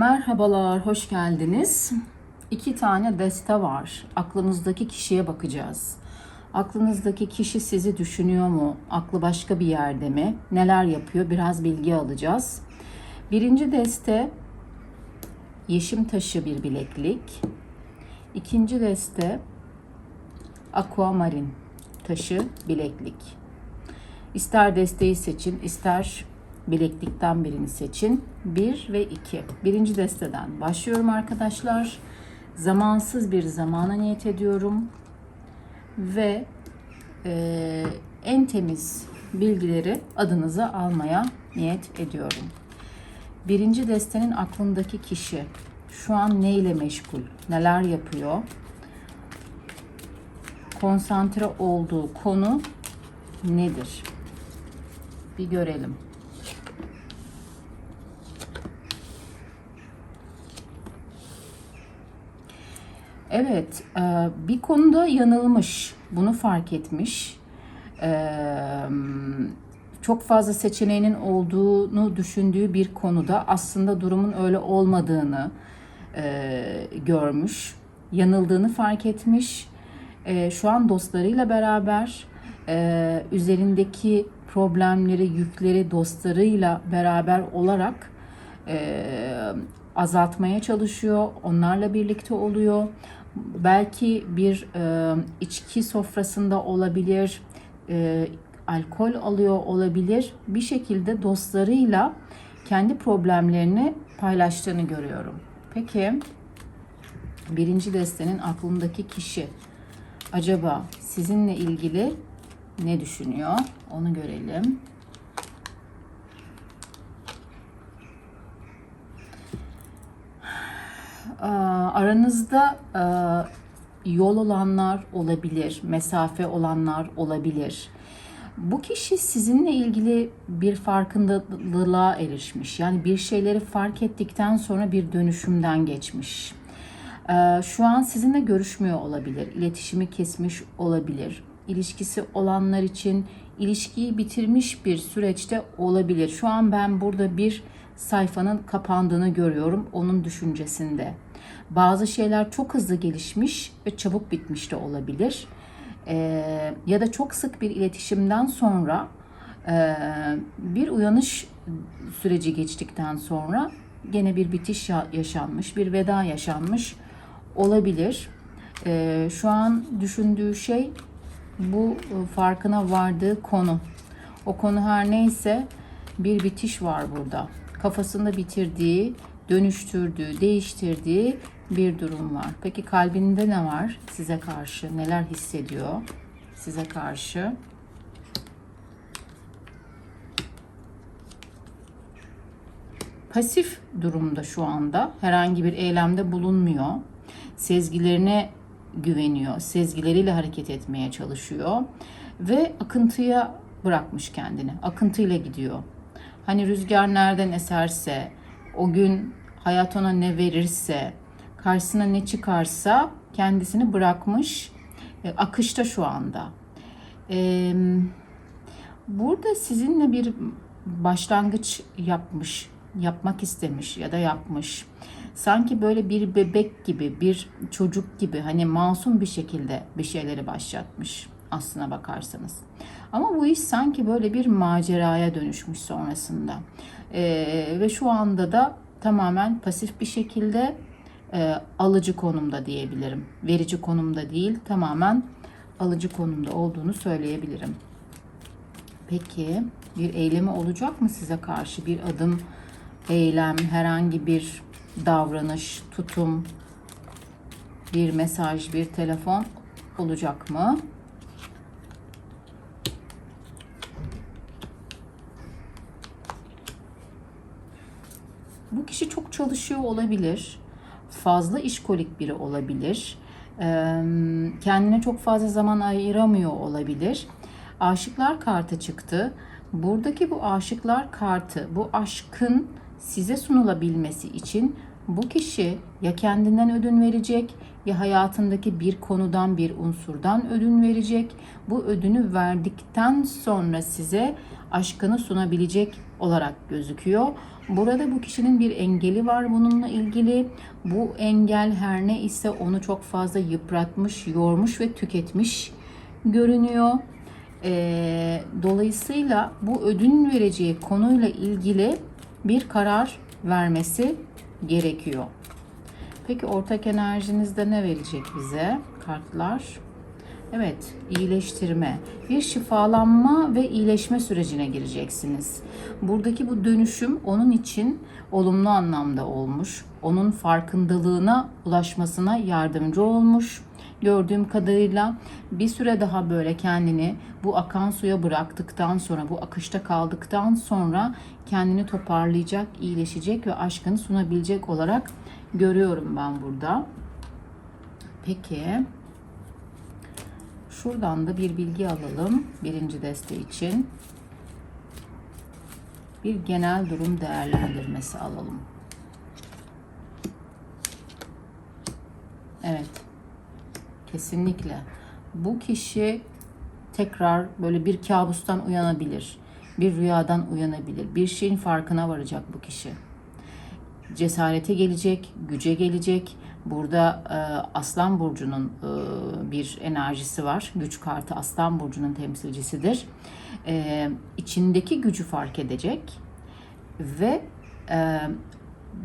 Merhabalar, hoş geldiniz. İki tane deste var. Aklınızdaki kişiye bakacağız. Aklınızdaki kişi sizi düşünüyor mu? Aklı başka bir yerde mi? Neler yapıyor? Biraz bilgi alacağız. Birinci deste yeşim taşı bir bileklik. İkinci deste aquamarin taşı bileklik. İster desteği seçin, ister bileklikten birini seçin. 1 ve 2. Birinci desteden başlıyorum arkadaşlar. Zamansız bir zamana niyet ediyorum. Ve e, en temiz bilgileri adınıza almaya niyet ediyorum. Birinci destenin aklındaki kişi şu an neyle meşgul, neler yapıyor, konsantre olduğu konu nedir? Bir görelim. Evet, e, bir konuda yanılmış, bunu fark etmiş. E, Çok fazla seçeneğinin olduğunu düşündüğü bir konuda aslında durumun öyle olmadığını e, görmüş, yanıldığını fark etmiş. Şu an dostlarıyla beraber üzerindeki problemleri, yükleri dostlarıyla beraber olarak azaltmaya çalışıyor. Onlarla birlikte oluyor. Belki bir e, içki sofrasında olabilir, e, alkol alıyor olabilir. Bir şekilde dostlarıyla kendi problemlerini paylaştığını görüyorum. Peki birinci destenin aklındaki kişi acaba sizinle ilgili ne düşünüyor? Onu görelim. Aa, aranızda aa, yol olanlar olabilir, mesafe olanlar olabilir. Bu kişi sizinle ilgili bir farkındalığa erişmiş. Yani bir şeyleri fark ettikten sonra bir dönüşümden geçmiş. Ee, Şu an sizinle görüşmüyor olabilir, iletişimi kesmiş olabilir. İlişkisi olanlar için ilişkiyi bitirmiş bir süreçte olabilir. Şu an ben burada bir sayfanın kapandığını görüyorum onun düşüncesinde. Bazı şeyler çok hızlı gelişmiş ve çabuk bitmiş de olabilir. Ee, ya da çok sık bir iletişimden sonra e, bir uyanış süreci geçtikten sonra gene bir bitiş ya- yaşanmış, bir veda yaşanmış olabilir. Ee, şu an düşündüğü şey bu e, farkına vardığı konu. O konu her neyse bir bitiş var burada. Kafasında bitirdiği, dönüştürdüğü, değiştirdiği bir durum var. Peki kalbinde ne var size karşı? Neler hissediyor size karşı? Pasif durumda şu anda. Herhangi bir eylemde bulunmuyor. Sezgilerine güveniyor. Sezgileriyle hareket etmeye çalışıyor ve akıntıya bırakmış kendini. Akıntıyla gidiyor. Hani rüzgar nereden eserse, o gün hayat ona ne verirse, karşısına ne çıkarsa kendisini bırakmış. E, akışta şu anda. Burada sizinle bir başlangıç yapmış, yapmak istemiş ya da yapmış. Sanki böyle bir bebek gibi, bir çocuk gibi hani masum bir şekilde bir şeyleri başlatmış aslına bakarsanız. Ama bu iş sanki böyle bir maceraya dönüşmüş sonrasında. Ee, ve şu anda da tamamen pasif bir şekilde e, alıcı konumda diyebilirim. Verici konumda değil, tamamen alıcı konumda olduğunu söyleyebilirim. Peki bir eylemi olacak mı size karşı? Bir adım, eylem, herhangi bir davranış, tutum, bir mesaj, bir telefon olacak mı? Bu kişi çok çalışıyor olabilir. Fazla işkolik biri olabilir. Kendine çok fazla zaman ayıramıyor olabilir. Aşıklar kartı çıktı. Buradaki bu aşıklar kartı, bu aşkın size sunulabilmesi için bu kişi ya kendinden ödün verecek ya hayatındaki bir konudan bir unsurdan ödün verecek. Bu ödünü verdikten sonra size aşkını sunabilecek olarak gözüküyor. Burada bu kişinin bir engeli var bununla ilgili. Bu engel her ne ise onu çok fazla yıpratmış, yormuş ve tüketmiş görünüyor. Ee, dolayısıyla bu ödün vereceği konuyla ilgili bir karar vermesi gerekiyor. Peki ortak enerjinizde ne verecek bize kartlar? Evet, iyileştirme, bir şifalanma ve iyileşme sürecine gireceksiniz. Buradaki bu dönüşüm onun için olumlu anlamda olmuş. Onun farkındalığına ulaşmasına yardımcı olmuş. Gördüğüm kadarıyla bir süre daha böyle kendini bu akan suya bıraktıktan sonra, bu akışta kaldıktan sonra kendini toparlayacak, iyileşecek ve aşkını sunabilecek olarak görüyorum ben burada. Peki. Şuradan da bir bilgi alalım birinci deste için. Bir genel durum değerlendirmesi alalım. Evet. Kesinlikle. Bu kişi tekrar böyle bir kabustan uyanabilir. Bir rüyadan uyanabilir. Bir şeyin farkına varacak bu kişi. Cesarete gelecek, güce gelecek. Burada e, Aslan Burcu'nun e, bir enerjisi var. Güç kartı Aslan Burcu'nun temsilcisidir. E, içindeki gücü fark edecek ve e,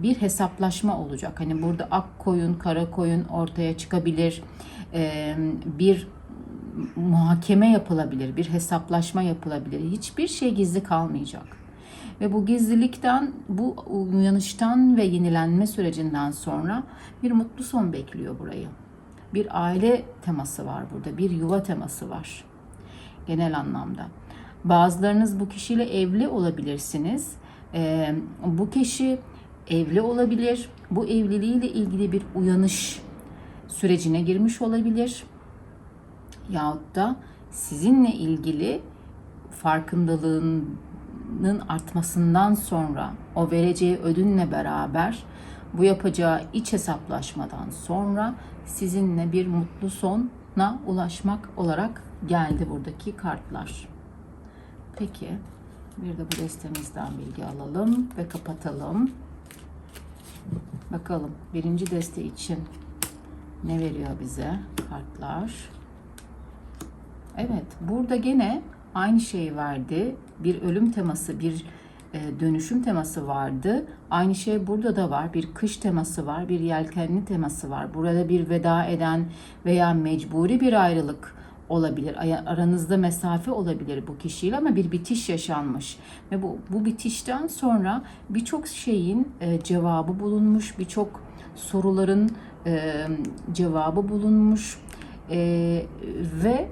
bir hesaplaşma olacak. Hani burada ak koyun, kara koyun ortaya çıkabilir. E, bir muhakeme yapılabilir, bir hesaplaşma yapılabilir. Hiçbir şey gizli kalmayacak. Ve bu gizlilikten, bu uyanıştan ve yenilenme sürecinden sonra bir mutlu son bekliyor burayı. Bir aile teması var burada, bir yuva teması var genel anlamda. Bazılarınız bu kişiyle evli olabilirsiniz. Ee, bu kişi evli olabilir. Bu evliliğiyle ilgili bir uyanış sürecine girmiş olabilir. Yahut da sizinle ilgili farkındalığının artmasından sonra o vereceği ödünle beraber bu yapacağı iç hesaplaşmadan sonra sizinle bir mutlu sona ulaşmak olarak geldi buradaki kartlar. Peki bir de bu destemizden bilgi alalım ve kapatalım. Bakalım birinci deste için ne veriyor bize kartlar? Evet, burada gene aynı şeyi verdi. Bir ölüm teması, bir e, dönüşüm teması vardı. Aynı şey burada da var. Bir kış teması var, bir yelkenli teması var. Burada bir veda eden veya mecburi bir ayrılık olabilir. Aranızda mesafe olabilir bu kişiyle ama bir bitiş yaşanmış. Ve bu, bu bitişten sonra birçok şeyin e, cevabı bulunmuş, birçok soruların e, cevabı bulunmuş ve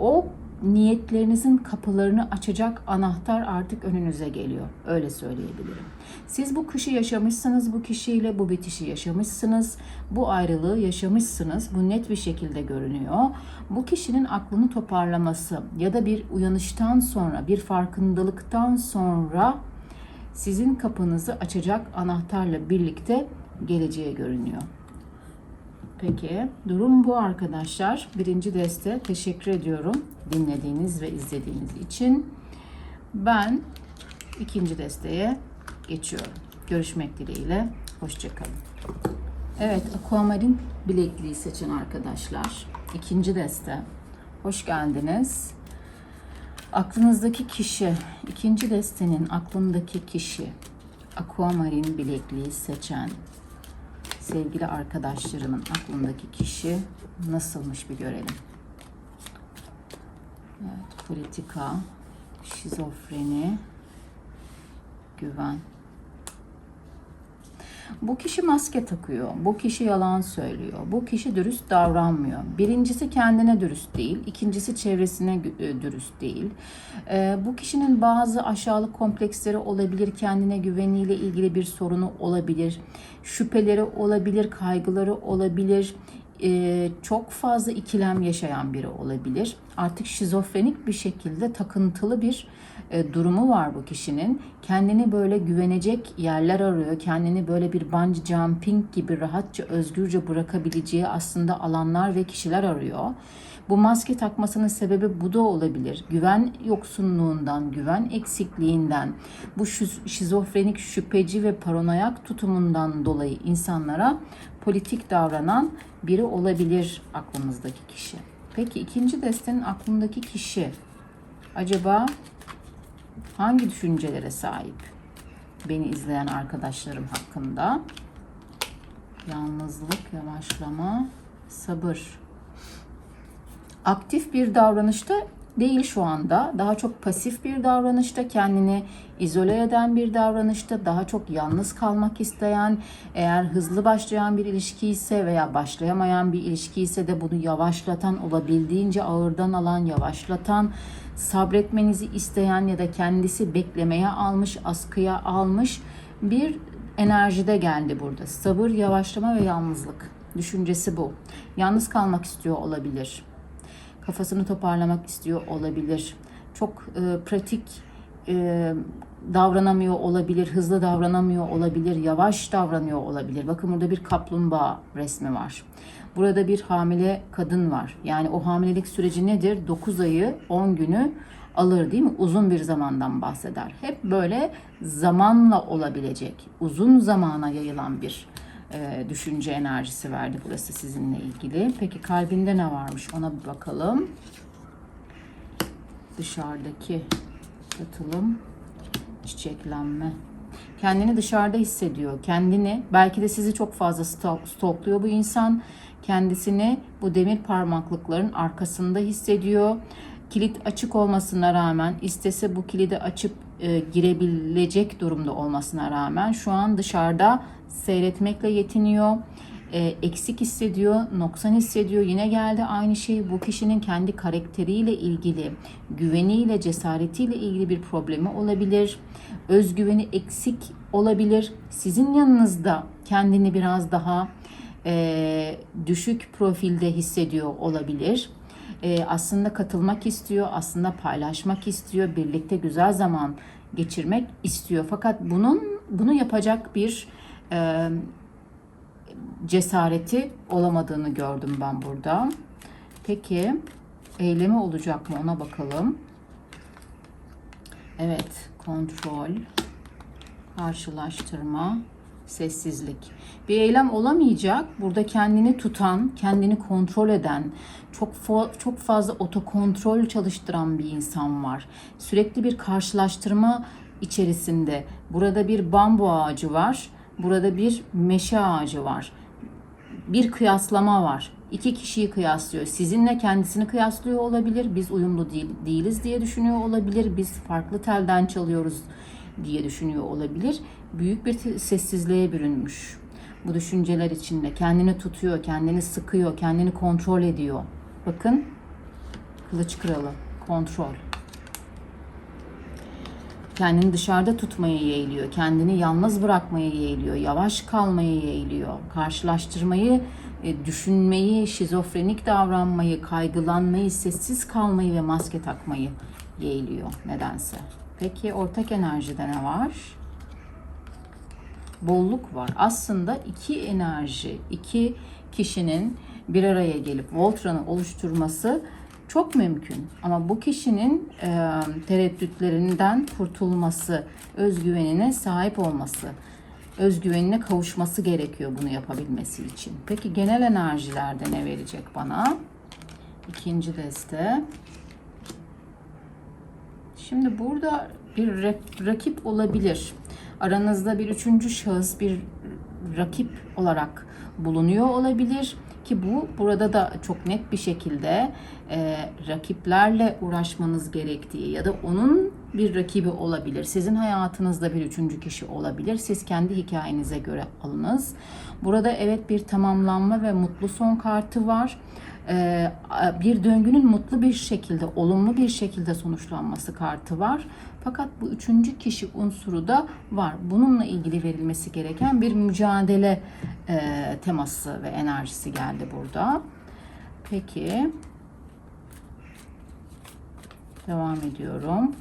o niyetlerinizin kapılarını açacak anahtar artık önünüze geliyor. Öyle söyleyebilirim. Siz bu kışı yaşamışsınız bu kişiyle, bu bitişi yaşamışsınız, bu ayrılığı yaşamışsınız. Bu net bir şekilde görünüyor. Bu kişinin aklını toparlaması ya da bir uyanıştan sonra, bir farkındalıktan sonra sizin kapınızı açacak anahtarla birlikte geleceğe görünüyor. Peki durum bu arkadaşlar. Birinci deste teşekkür ediyorum dinlediğiniz ve izlediğiniz için. Ben ikinci desteye geçiyorum. Görüşmek dileğiyle. Hoşçakalın. Evet Aquamarine bilekliği seçin arkadaşlar. İkinci deste. Hoş geldiniz. Aklınızdaki kişi, ikinci destenin aklındaki kişi, Aquamarine bilekliği seçen sevgili arkadaşlarımın aklındaki kişi nasılmış bir görelim. Evet, politika, şizofreni, güven. Bu kişi maske takıyor. Bu kişi yalan söylüyor. Bu kişi dürüst davranmıyor. Birincisi kendine dürüst değil. ikincisi çevresine e, dürüst değil. Ee, bu kişinin bazı aşağılık kompleksleri olabilir. Kendine güveniyle ilgili bir sorunu olabilir. Şüpheleri olabilir. Kaygıları olabilir e, çok fazla ikilem yaşayan biri olabilir. Artık şizofrenik bir şekilde takıntılı bir e, durumu var bu kişinin. Kendini böyle güvenecek yerler arıyor. Kendini böyle bir bungee jumping gibi rahatça özgürce bırakabileceği aslında alanlar ve kişiler arıyor. Bu maske takmasının sebebi bu da olabilir. Güven yoksunluğundan, güven eksikliğinden, bu şiz- şizofrenik, şüpheci ve paranoyak tutumundan dolayı insanlara politik davranan biri olabilir aklımızdaki kişi. Peki ikinci destenin aklındaki kişi acaba hangi düşüncelere sahip? Beni izleyen arkadaşlarım hakkında. Yalnızlık, yavaşlama, sabır. Aktif bir davranışta değil şu anda. Daha çok pasif bir davranışta, kendini izole eden bir davranışta, daha çok yalnız kalmak isteyen, eğer hızlı başlayan bir ilişki ise veya başlayamayan bir ilişki ise de bunu yavaşlatan, olabildiğince ağırdan alan, yavaşlatan, sabretmenizi isteyen ya da kendisi beklemeye almış, askıya almış bir enerjide geldi burada. Sabır, yavaşlama ve yalnızlık düşüncesi bu. Yalnız kalmak istiyor olabilir kafasını toparlamak istiyor olabilir. Çok e, pratik e, davranamıyor olabilir, hızlı davranamıyor olabilir, yavaş davranıyor olabilir. Bakın burada bir kaplumbağa resmi var. Burada bir hamile kadın var. Yani o hamilelik süreci nedir? 9 ayı 10 günü alır değil mi? Uzun bir zamandan bahseder. Hep böyle zamanla olabilecek, uzun zamana yayılan bir e, düşünce enerjisi verdi burası sizinle ilgili. Peki kalbinde ne varmış ona bir bakalım. Dışarıdaki katılım, çiçeklenme. Kendini dışarıda hissediyor. Kendini belki de sizi çok fazla sto- stokluyor bu insan. Kendisini bu demir parmaklıkların arkasında hissediyor. Kilit açık olmasına rağmen istese bu kilidi açıp e, girebilecek durumda olmasına rağmen şu an dışarıda seyretmekle yetiniyor. E, eksik hissediyor, noksan hissediyor. Yine geldi aynı şey bu kişinin kendi karakteriyle ilgili, güveniyle, cesaretiyle ilgili bir problemi olabilir. Özgüveni eksik olabilir. Sizin yanınızda kendini biraz daha e, düşük profilde hissediyor olabilir. E, aslında katılmak istiyor, aslında paylaşmak istiyor, birlikte güzel zaman geçirmek istiyor. Fakat bunun bunu yapacak bir e, cesareti olamadığını gördüm ben burada. Peki eylemi olacak mı ona bakalım. Evet, kontrol, karşılaştırma, sessizlik. Bir eylem olamayacak. Burada kendini tutan, kendini kontrol eden, çok çok fazla otokontrol çalıştıran bir insan var. Sürekli bir karşılaştırma içerisinde. Burada bir bambu ağacı var. Burada bir meşe ağacı var. Bir kıyaslama var. İki kişiyi kıyaslıyor. Sizinle kendisini kıyaslıyor olabilir. Biz uyumlu değil, değiliz diye düşünüyor olabilir. Biz farklı telden çalıyoruz diye düşünüyor olabilir. Büyük bir sessizliğe bürünmüş. Bu düşünceler içinde kendini tutuyor, kendini sıkıyor, kendini kontrol ediyor. Bakın kılıç kralı, kontrol. Kendini dışarıda tutmaya yeğliyor, kendini yalnız bırakmaya yeğliyor, yavaş kalmaya yeğliyor, karşılaştırmayı, e, düşünmeyi, şizofrenik davranmayı, kaygılanmayı, sessiz kalmayı ve maske takmayı yeğliyor nedense. Peki ortak enerjide ne var? Bolluk var. Aslında iki enerji, iki kişinin bir araya gelip Voltran'ı oluşturması çok mümkün. Ama bu kişinin e, tereddütlerinden kurtulması, özgüvenine sahip olması, özgüvenine kavuşması gerekiyor bunu yapabilmesi için. Peki genel enerjilerde ne verecek bana? İkinci deste. Şimdi burada bir rak- rakip olabilir. Aranızda bir üçüncü şahıs bir rakip olarak bulunuyor olabilir ki bu burada da çok net bir şekilde e, rakiplerle uğraşmanız gerektiği ya da onun bir rakibi olabilir. Sizin hayatınızda bir üçüncü kişi olabilir. Siz kendi hikayenize göre alınız. Burada evet bir tamamlanma ve mutlu son kartı var ee, bir döngünün mutlu bir şekilde, olumlu bir şekilde sonuçlanması kartı var. Fakat bu üçüncü kişi unsuru da var. Bununla ilgili verilmesi gereken bir mücadele e, teması ve enerjisi geldi burada. Peki. Devam ediyorum.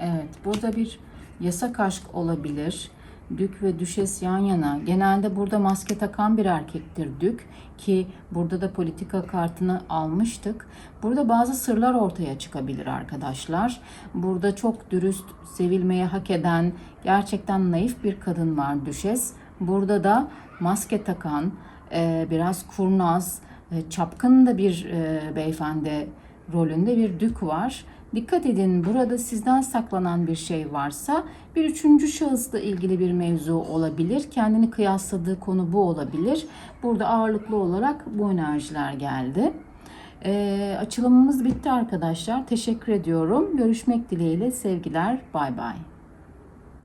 Evet, burada bir yasak aşk olabilir. Dük ve düşes yan yana. Genelde burada maske takan bir erkektir dük ki burada da politika kartını almıştık. Burada bazı sırlar ortaya çıkabilir arkadaşlar. Burada çok dürüst, sevilmeyi hak eden, gerçekten naif bir kadın var düşes. Burada da maske takan, e, biraz kurnaz, e, çapkın da bir e, beyefendi rolünde bir dük var. Dikkat edin burada sizden saklanan bir şey varsa bir üçüncü şahısla ilgili bir mevzu olabilir. Kendini kıyasladığı konu bu olabilir. Burada ağırlıklı olarak bu enerjiler geldi. Ee, açılımımız bitti arkadaşlar. Teşekkür ediyorum. Görüşmek dileğiyle sevgiler. Bay bay.